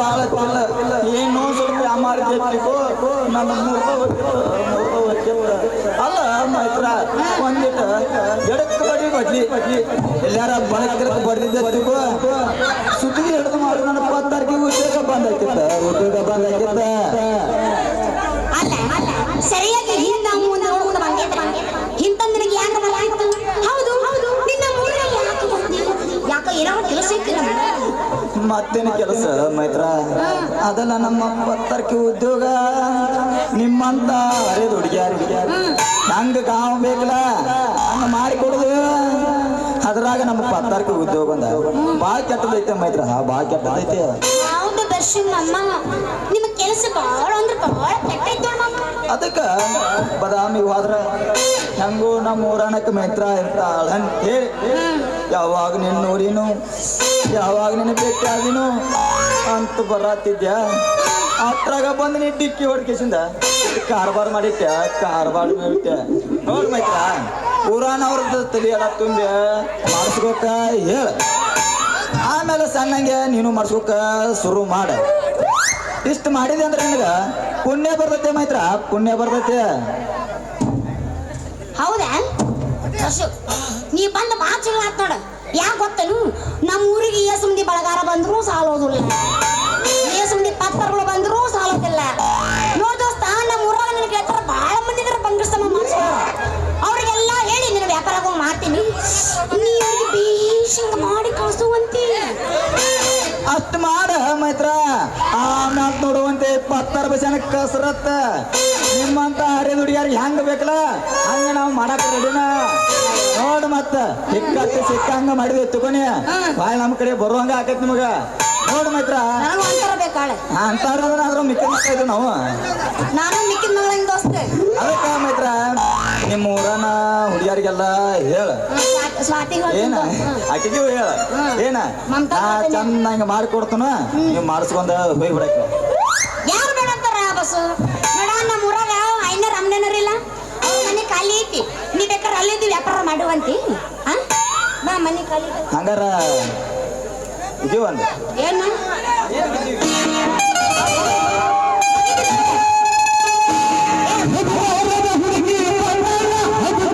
ಬಾಳ ಇಲ್ಲ ಏನೋ ಸ್ವಲ್ಪ ಅಮಾರಿ ಜೊತೆಗೋ ನನ್ನ ಮುರ್ದ ಮುರ್ದ ಹೋಗ್ತಿತ್ತು. ಅಲ್ಲ ಮೈತ್ರ ಒಂದಿಟ ಎಡಕ್ಕೆ ಬಡಿ ಬಡ್ಲಿ ಎಲ್ಲಾರ ಬಳಕ ಬಡ್ದಿದ್ದಕ್ಕೂ ಸುತ್ತಿಗೆ ಹಿಡಿದು ಮಾಡಿ ನನ್ನ ಪತ್ತಾರ್ಗಿ ಉದ್ಯೋಗ ಬಂದೈತಿತ್ತ ಉದ್ಯೋಗ ಬಂದೈತಿತ್ತ ಅಲ್ಲ ಸರಿಯಾಗಿ ಮತ್ತೇನು ಕೆಲಸ ಮೈತ್ರ. ಅದಲ್ಲ ನಮ್ಮ ಪತ್ತರ್ಕಿ ಉದ್ಯೋಗ. ನಿಮ್ಮಂತ ಅರೆದು ಹುಡುಗಿಯಾರಿಗೆ ಹಂಗ ಕಾವ್ ಬೇಕಲ್ಲ? ಹಂಗ ಮಾಡಿ ಕೊಡುದು. ಅದ್ರಾಗ ನಮ್ಮ ಪತ್ತರ್ಕೆ ಉದ್ಯೋಗ ಒಂದ. ಭಾಳ ಕೆಟ್ಟದೈತೆ ಮೈತ್ರ. ಭಾಳ ಕೆಟ್ಟದೈತೆ. ಹೌದು ದರ್ಶನ್ ಅಮ್ಮ ನಿಮ್ಮ ಕೆಲಸ ಬಹಳ ಅಂದ್ರೆ ಬಹಳ ಕೆಟ್ಟೈತೆ ನೋಡಮ್ಮ ಅದಕ್ಕ ಬದಾಮಿಗೆ ಹೋದ್ರ ಹೆಂಗೋ ನಮ್ಮ ಊರಣಕ್ಕೆ ಮೈತ್ರ ಇರ್ತಾಳ ಅಂತ ಹೇಳಿ. ಯಾವಾಗ ನಿನ್ನೂರಿನೂ ಯಾವಾಗ ನಿನ್ನ ಭೇಟಿ ಅಂತ ಬರತ್ತಿದ್ಯಾ ಅತ್ರಾಗ ಬಂದು ನೀ ಡಿಕ್ಕಿ ಹೊಡ್ಕೇಸಿಂದ ಕಾರ್ಬಾರ್ ಮಾಡಿಟ್ಟೆ ಕಾರ್ಬಾರ್ ಮಾಡಿಟ್ಟೆ ನೋಡ್ ಮೈತ್ರ ಪುರಾಣ ಅವ್ರದ್ದು ಎಲ್ಲ ತುಂಬಿ ಮಾಡಿಸ್ಬೇಕ ಹೇಳ. ಆಮೇಲೆ ಸಣ್ಣಂಗೆ ನೀನು ಮಾಡ್ಸ್ಬೇಕ ಶುರು ಮಾಡ. ಇಷ್ಟು ಮಾಡಿದೆ ಅಂದ್ರೆ ನನಗ ಪುಣ್ಯ ಬರ್ತೈತೆ ಮೈತ್ರ, ಪುಣ್ಯ ಬರ್ತೈತೆ. ಹೌದಾ? ನೀ ಬಂದು ಮಾತು ಆತ್ ನೋಡ. ಯಾಕೆ ಗೊತ್ತೇನು ನಮ್ಮ ಊರಿಗೆ ಈ ಮಂದಿ ಬಳಗಾರ ಬಂದ್ರು ಸಾಲೋದಿಲ್ಲ. ಏಸು ಮಂದಿ ಪತ್ರಗಳು ಬಂದ್ರು ಸಾಲೋದಿಲ್ಲ. ನೋಡಿ ದೋಸ್ತ ನಮ್ಮ ಊರಾಗ ನಿನಗೆ ಹೇಳ್ತಾರ ಭಾಳ ಮಂದಿ ಇದ್ರೆ ಬಂಗಸ್ತಮ ಮನುಷ್ಯ. ಅವ್ರಿಗೆಲ್ಲ ಹೇಳಿ, ನಿನ್ನ ವ್ಯಾಪಾರ ಮಾಡ್ತೀನಿ. ನೀ ಅವ್ರಿಗೆ ಬೇಷಂಗ ಮಾಡಿ ಕಳಿಸುವಂತಿ. ಅಷ್ಟು ಮಾಡ ಮೈತ್ರ. ಆ ಮಾತು ನೋಡುವಂತೆ ಪತ್ತರ ಬಸನ ಕಸರತ್ತ. ನಿಮ್ಮಂತ ಹರಿದ ಹುಡುಗಿಯಾರಿಗೆ ಹೆಂಗ ಬೇಕಲ್ಲ? ಹಂಗ ನಾವು ಮಾಡಕ್ ರೆಡಿನ ನೋಡ್ ಮತ್ತ ಸಿಕ್ಕತ್ತೆ ಸಿಕ್ಕಂಗ ಮಾಡಿದ್ವಿ ತಗೊನಿ ಬಾಯ್ ನಮ್ಮ ಕಡೆ ಬರುವಂಗ ಆಕೈತಿ ನಿಮಗ. ನೋಡ್ ಮಿತ್ರ. ಅಂತರ ಬೇಕಾಳೆ ಅಂತಾರ ಮಿಕ್ಕ ಮಕ್ಕಳು ನಾವು. ನಾನು ಮಿಕ್ಕಿದ ದೋಸ್ತ? ಅದಕ್ಕ ಮಿತ್ರ ನಿಮ್ಮ ಊರನ ಹುಡುಗಿಯರಿಗೆಲ್ಲ ಹೇಳ. ಏನ? ಆಕೆಗೆ ಹೇಳ. ಏನ? ನಾ. ಚಂದಂಗ ಮಾಡ್ಕೊಡ್ತಾನ. ನೀವು ಮಾಡಿಸ್ಕೊಂಡ ಹೋಗಿ ಬಿಡಕ್ಕೆ ವ್ಯಾಪಾರ ಮಾಡುವಂತಿ? ಹಾ ಬಾ ಮನೆ ಹಂಗಾರ ಇದು ಏನು?